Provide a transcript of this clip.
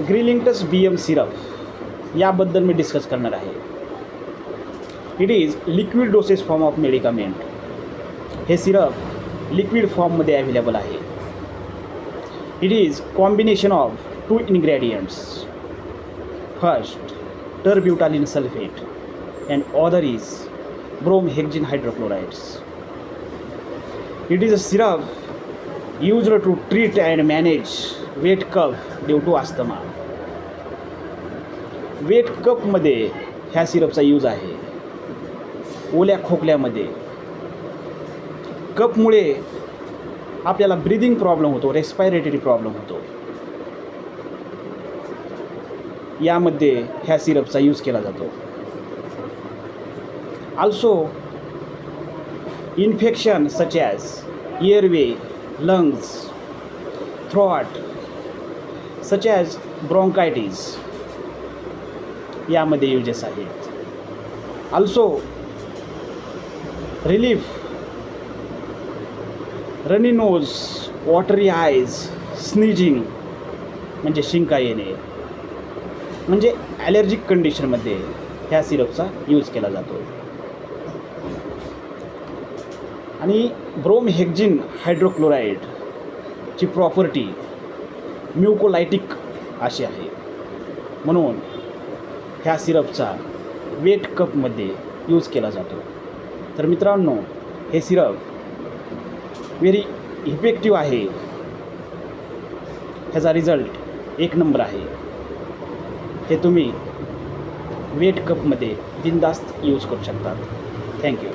Grilinctus बी M syrup याबद्दल मी discuss करणार आहे. It is liquid doses form of medicament हे सिरप लिक्विड फॉर्ममध्ये अवेलेबल आहे. It is combination of two ingredients first terbutaline sulphate and other is bromhexine hydrochlorides it is a syrup used to treat and manage weight cough due to asthma. Wet कपमध्ये ह्या सिरपचा use आहे. ओल्या खोकल्यामध्ये. कपमुळे आपल्याला breathing problem होतो respiratory problem होतो. यामध्ये ह्या सिरपचा यूज केला जातो. Also infection such as airway lungs, throat such as bronchitis यामध्ये युजेस आहेत. Also relief runny nose watery eyes sneezing म्हणजे शिंका येणे. म्हणजे ॲलर्जिक कंडिशनमध्ये ह्या सिरपचा यूज केला जातो. आणि ब्रोम ब्रोमहेक्झिन हायड्रोक्लोराईडची प्रॉपर्टी म्युकोलायटिक अशी आहे. म्हणून ह्या सिरपचा वेट कपमध्ये यूज केला जातो. तर मित्रांनो हे सिरप व्हेरी इफेक्टिव्ह आहे. ह्याचा रिझल्ट एक नंबर आहे. हे तुम्ही वेट कपमध्ये बिंदास्त यूज करू शकतात. थँक्यू